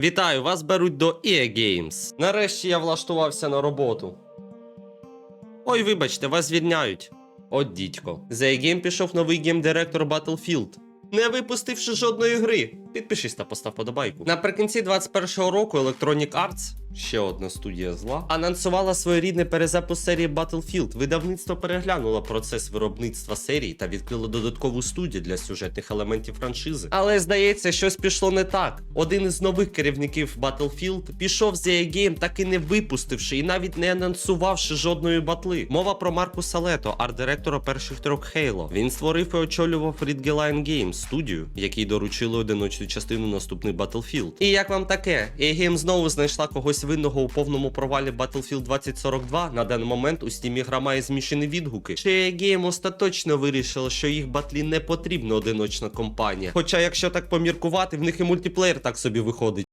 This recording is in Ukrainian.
Вітаю, вас беруть до EA Games. Нарешті я влаштувався на роботу. Ой, вибачте, вас звільняють. От дідько. За EA пішов новий геймдиректор Battlefield. Не випустивши жодної гри. Підпишись та постав подобайку. Наприкінці 21-го року Electronic Arts, ще одна студія зла, анонсувала своєрідний перезапуск серії Battlefield. Видавництво переглянуло процес виробництва серії та відкрило додаткову студію для сюжетних елементів франшизи. Але здається, щось пішло не так. Один із нових керівників Battlefield пішов з EA Game, так і не випустивши і навіть не анонсувавши жодної батли. Мова про Маркуса Лето, арт-директора перших трьох Halo. Він створив і очолював Ridgeline Games, студію, якій доручили одиночну частину наступний Battlefield. І як вам таке? EA Game знову знайшла когось винного у повному провалі Battlefield 2042. На даний момент у Steam гра має змішані відгуки. EA Game остаточно вирішила, що їх батлі не потрібна одиночна компанія. Хоча, якщо так поміркувати, в них і мультиплеєр так собі виходить.